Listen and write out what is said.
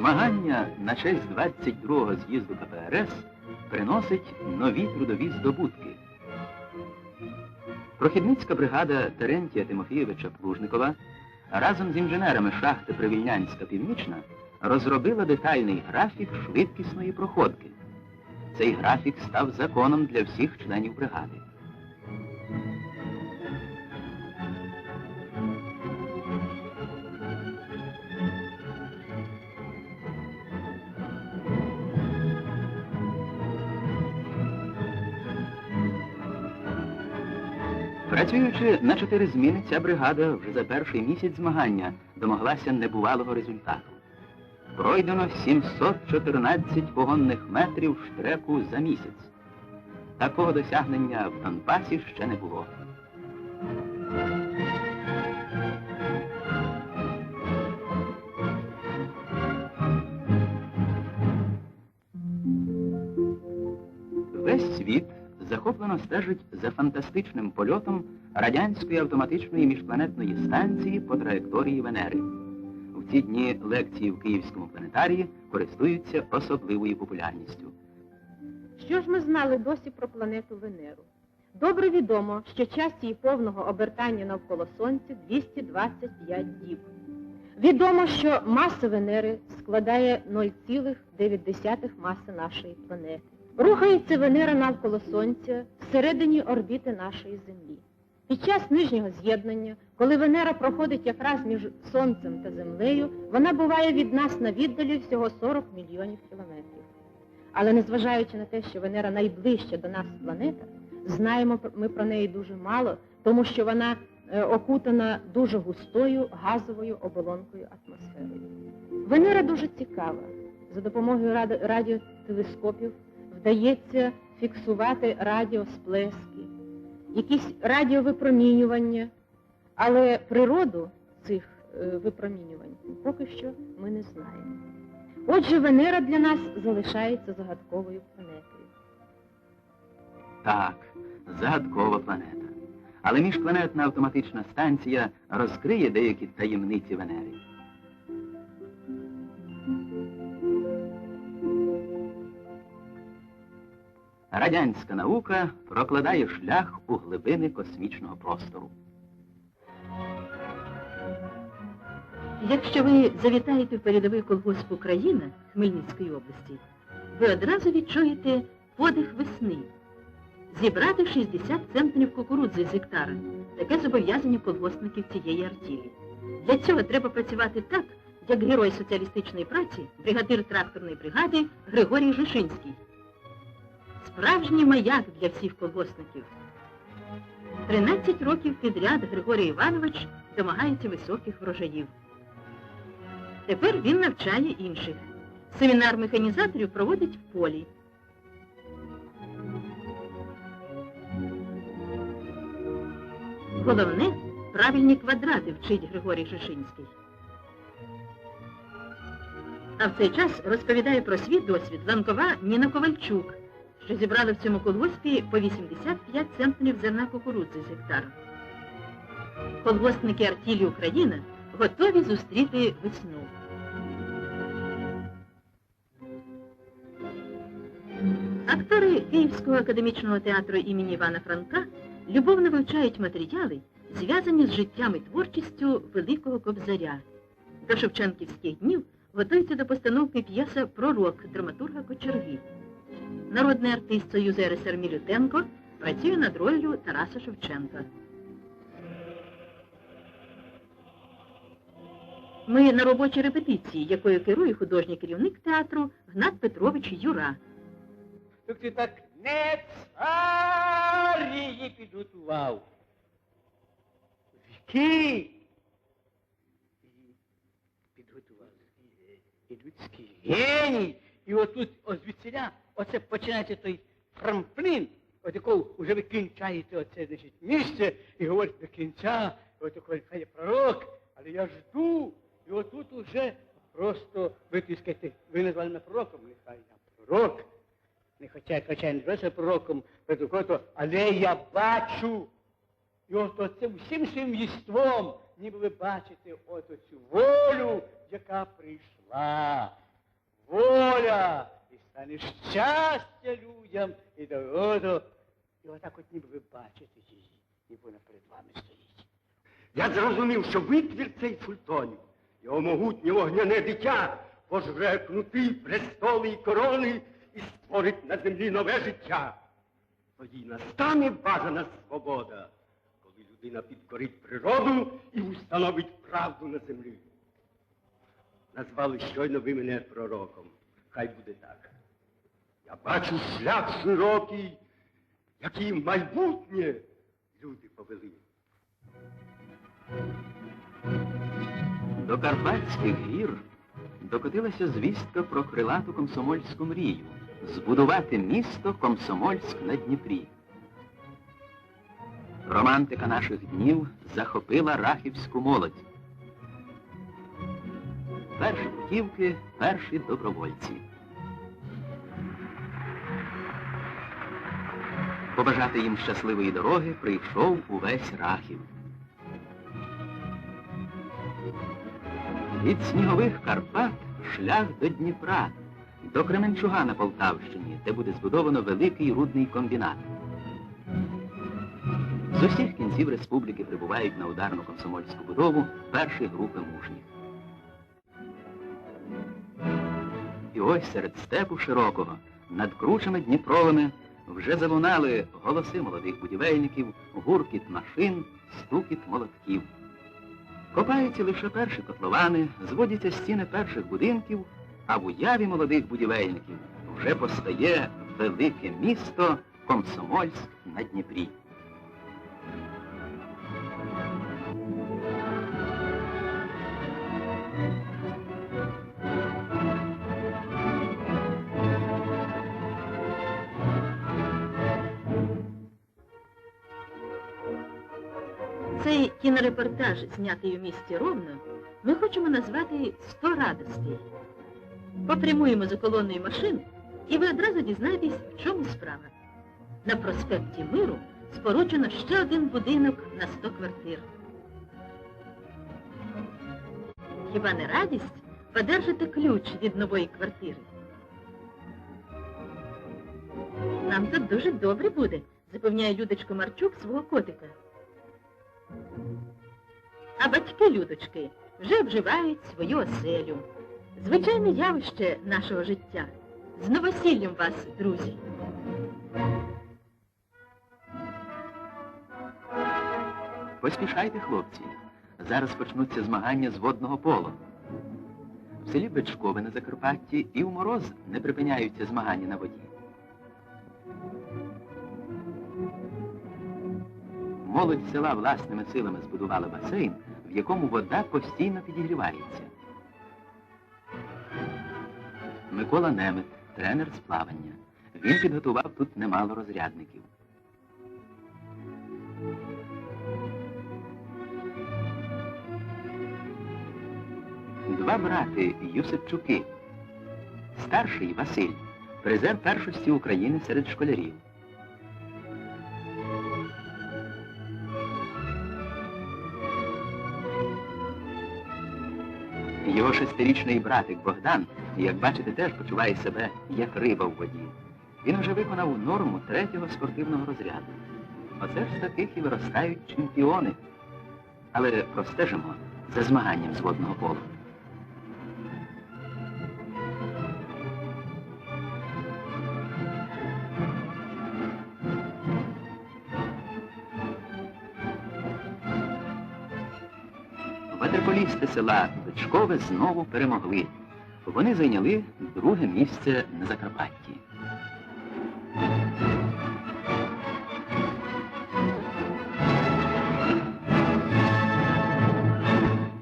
Змагання на честь 22-го з'їзду КПРС приносить нові трудові здобутки. Прохідницька бригада Терентія Тимофійовича Плужникова разом з інженерами шахти Привільнянська Північна розробила детальний графік швидкісної проходки. Цей графік став законом для всіх членів бригади. Працюючи на чотири зміни, ця бригада вже за перший місяць змагання домоглася небувалого результату. Пройдено 714 погонних метрів штреку за місяць. Такого досягнення в Донбасі ще не було. Весь світ захоплено стежить за фантастичним польотом радянської автоматичної міжпланетної станції по траєкторії Венери. В ці дні лекції в Київському планетарії користуються особливою популярністю. Що ж ми знали досі про планету Венеру? Добре відомо, що час її повного обертання навколо Сонця 225 діб. Відомо, що маса Венери складає 0,9 маси нашої планети. Рухається Венера навколо Сонця всередині орбіти нашої Землі. Під час нижнього з'єднання, коли Венера проходить якраз між Сонцем та Землею, вона буває від нас на віддалі всього 40 мільйонів кілометрів. Але незважаючи на те, що Венера найближча до нас планета, знаємо ми про неї дуже мало, тому що вона е, окутана дуже густою газовою оболонкою атмосферою. Венера дуже цікава. За допомогою радіотелескопів вдається фіксувати радіосплески, якісь радіовипромінювання, але природу цих е, випромінювань поки що ми не знаємо. Отже, Венера для нас залишається загадковою планетою. Так, загадкова планета. Але міжпланетна автоматична станція розкриє деякі таємниці Венери. Радянська наука прокладає шлях у глибини космічного простору. Якщо ви завітаєте в передовий колгосп Україна Хмельницької області, ви одразу відчуєте подих весни. Зібрати 60 центнерів кукурудзи з гектара. Таке зобов'язання колгоспників цієї артілі. Для цього треба працювати так, як герой соціалістичної праці, бригадир тракторної бригади Григорій Жишинський. Справжній маяк для всіх колгоспників. 13 років підряд Григорій Іванович домагається високих врожаїв. Тепер він навчає інших. Семінар механізаторів проводить в полі. Головне правильні квадрати вчить Григорій Шишинський. А в цей час розповідає про свій досвід ланкова Ніна Ковальчук, що зібрала в цьому колгоспі по 85 центнерів зерна кукурудзи з гектара. Колгоспники артілі Україна готові зустріти весну. Актори Київського академічного театру імені Івана Франка любовно вивчають матеріали, зв'язані з життям і творчістю Великого Кобзаря. До Шевченківських днів готується до постановки п'єса Пророк драматурга Кочерги. Народний артист Союзу РСР Мілютенко працює над ролью Тараса Шевченка. Ми на робочій репетиції, якою керує художній керівник театру Гнат Петрович Юра. Так ти так не царії підготував. Віки. Підготував. Ідуть геній. І отут, ось звідсіля, оце починається той трамплін, от якого вже ви кінчаєте оце, значить, місце, і говорите до кінця, і от хай пророк, але я жду, і отут уже просто ви так скажете, ви назвали мене пророком, нехай я пророк. Не хоча, хоча я не зветься пророком, але я бачу. І от оце всім своїм єством, ніби ви бачите от оцю волю яка прийшла. Воля! І стане щастя людям і догоду. І отак от ніби ви бачите її, ніби вона перед вами стоїть. Я зрозумів, що витвір цей фультонів, його могутнє вогняне дитя, пожре кнути, престоли і корони і створить на землі нове життя. Тоді настане бажана свобода, коли людина підкорить природу і установить правду на землі. Назвали щойно ви мене пророком. Хай буде так. Я бачу шлях широкий, який майбутнє люди повели. До Карпатських гір докотилася звістка про крилату комсомольську мрію збудувати місто Комсомольськ на Дніпрі. Романтика наших днів захопила рахівську молодь. Перші путівки, перші добровольці. Побажати їм щасливої дороги прийшов увесь рахів. Від снігових Карпат шлях до Дніпра, до Кременчуга на Полтавщині, де буде збудовано великий рудний комбінат. З усіх кінців республіки прибувають на ударну комсомольську будову перші групи мужніх. І ось серед степу широкого, над кручами Дніпровими, вже залунали голоси молодих будівельників, гуркіт машин, стукіт молотків. Копаються лише перші котловани, зводяться стіни перших будинків, а в уяві молодих будівельників вже постає велике місто Комсомольськ на Дніпрі. Цей кінорепортаж, знятий у місті Ровно, ми хочемо назвати «Сто радостей». Попрямуємо за колоною машин, і ви одразу дізнаєтесь, в чому справа. На проспекті Миру споруджено ще один будинок на 100 квартир. Хіба не радість подержати ключ від нової квартири? Нам тут дуже добре буде, запевняє Людочка Марчук свого котика. А батьки Людочки вже обживають свою оселю. Звичайне явище нашого життя. З новосіллям вас, друзі. Поспішайте, хлопці. Зараз почнуться змагання з водного поло. В селі Бичкове на Закарпатті і у мороз не припиняються змагання на воді. Молодь села власними силами збудувала басейн, в якому вода постійно підігрівається. Микола Немет, тренер з плавання. Він підготував тут немало розрядників. Два брати Юсипчуки. Старший Василь, призер першості України серед школярів. Його шестирічний братик Богдан, як бачите, теж почуває себе як риба в воді. Він вже виконав норму третього спортивного розряду. Оце ж таких і виростають чемпіони. Але простежимо за змаганням з водного полу. Ватерполісти села Бичкове знову перемогли. Вони зайняли друге місце на Закарпатті.